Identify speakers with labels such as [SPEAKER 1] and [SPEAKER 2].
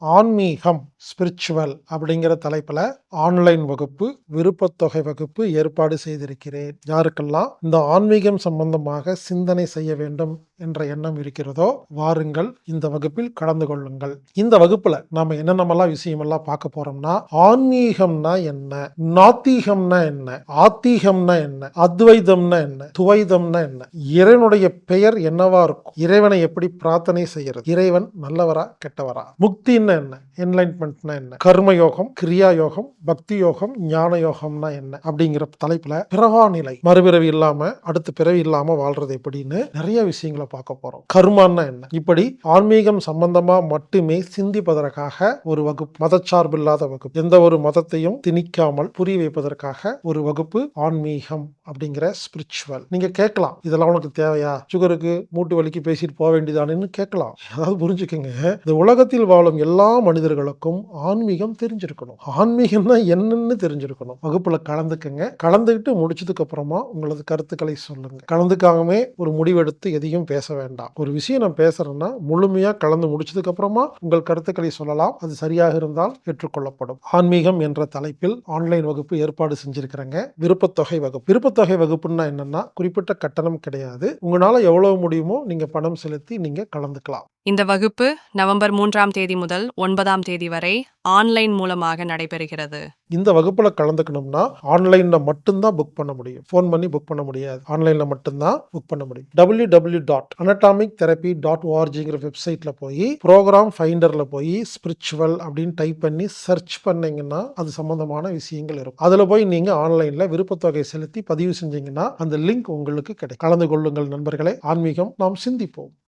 [SPEAKER 1] ஆன்மீகம். ஸ்பிரிச்சுவல் அப்படிங்கிற தலைப்பில் ஆன்லைன் வகுப்பு விருப்பத்தொகை வகுப்பு ஏற்பாடு செய்திருக்கிறேன். யாருக்கெல்லாம் இந்த ஆன்மீகம் சம்பந்தமாக சிந்தனை செய்ய வேண்டும் என்ற எண்ணம் இருக்கிறதோ வாருங்கள் இந்த வகுப்பில் கலந்து கொள்ளுங்கள். இந்த வகுப்புல நாம என்னென்னமெல்லாம் விஷயமெல்லாம் பார்க்க போறோம்னா ஆன்மீகம்னா என்ன நாத்தீகம்னா என்ன ஆத்தீகம்னா என்ன அத்வைதம்னா என்ன துவைதம்னா என்ன இறைவனுடைய பெயர் என்னவா இருக்கும் இறைவனை எப்படி பிரார்த்தனை செய்யறது இறைவன் நல்லவரா கெட்டவரா முக்தின்னா என்ன என்லைன்மெண்ட்னா என்ன? கர்ம யோகம் கிரியா யோகம் பக்தி யோகம் ஞான யோகம்னா என்ன? அப்படிங்கிற தலைப்புல பிறவா நிலை மறுபிறவி இல்லாம அடுத்த பிறவி இல்லாம வாழ்றது எப்படின்னு நிறைய விஷயங்களை பார்க்க போறோம். கர்மான்னா என்ன? இப்படி ஆன்மீகம் சம்பந்தமா மட்டுமே சிந்திப்பதற்காக ஒரு வகுப்பு மதச்சார்பில்லாத வகுப்பு. எந்த ஒரு மதத்தையும் திணிக்காமல் புரிய வைப்பதற்காக ஒரு வகுப்பு ஆன்மீகம் அப்படிங்கிற ஸ்பிரிச்சுவல் நீங்க கேட்கலாம் இதெல்லாம் உனக்கு தேவையா? சுகருக்கு மூட்டு வலிக்கு பேசிட்டு போக வேண்டியதானு கேட்கலாம். அதாவது புரிஞ்சுக்கங்க. இந்த உலகத்தில் வாழும் எல்லா மனிதர்களுக்கும் ஆன்மீகம் தெரிஞ்சிருக்கணும். ஆன்மீகம்னா என்னன்னு தெரிஞ்சிருக்கணும். வகுப்புல கலந்துக்கங்க. கலந்துக்கிட்டு முடிச்சதுக்கு அப்புறமா உங்களது கருத்துக்களை சொல்லுங்க. கலந்துக்காகவே ஒரு முடிவெடுத்து எதையும் பேச வேண்டாம். ஒரு விஷயம் நான் பேசுறேன்னா முழுமையா கலந்து முடிச்சதுக்கு அப்புறமா உங்கள் கருத்துக்களை சொல்லலாம். அது சரியாக இருந்தால் ஏற்றுக்கொள்ளப்படும். ஆன்மீகம் என்ற தலைப்பில் ஆன்லைன் வகுப்பு ஏற்பாடு செஞ்சிருக்கிறேங்க. விருப்பத்தொகை வகுப்பு. விருப்பத்தொகை வகுப்புன்னா என்னன்னா குறிப்பிட்ட கட்டணம் கிடையாது. உங்களால எவ்வளவு முடியுமோ நீங்க பணம் செலுத்தி நீங்க கலந்துக்கலாம்.
[SPEAKER 2] இந்த வகுப்பு நவம்பர் மூன்றாம் தேதி முதல் ஒன்பதாம் தேதி வரை ஆன்லைன் மூலமாக நடைபெறுகிறது.
[SPEAKER 1] இந்த வகுப்புல கலந்துக்கணும்னா ஆன்லைன்ல மட்டும்தான் புக் பண்ண முடியும். ஃபோன் பண்ணி புக் பண்ண முடியாது. ஆன்லைன்ல மட்டும்தான் புக் பண்ண முடியும். W W dot anatomic therapy dot ஓஆர்ஜிங்கிற வெப்சைட்ல போய் ப்ரோக்ராம் ஃபைண்டர்ல போய் ஸ்பிரிச்சுவல் அப்படின்னு டைப் பண்ணி சர்ச் பண்ணீங்கன்னா அது சம்பந்தமான விஷயங்கள் இருக்கும். அதுல போய் நீங்க ஆன்லைன்ல விருப்பத்தொகை செலுத்தி பதிவு செஞ்சீங்கன்னா அந்த லிங்க் உங்களுக்கு கிடைக்கும். கலந்து கொள்ளுங்கள் நண்பர்களே. ஆன்மீகம் நாம் சிந்திப்போம்.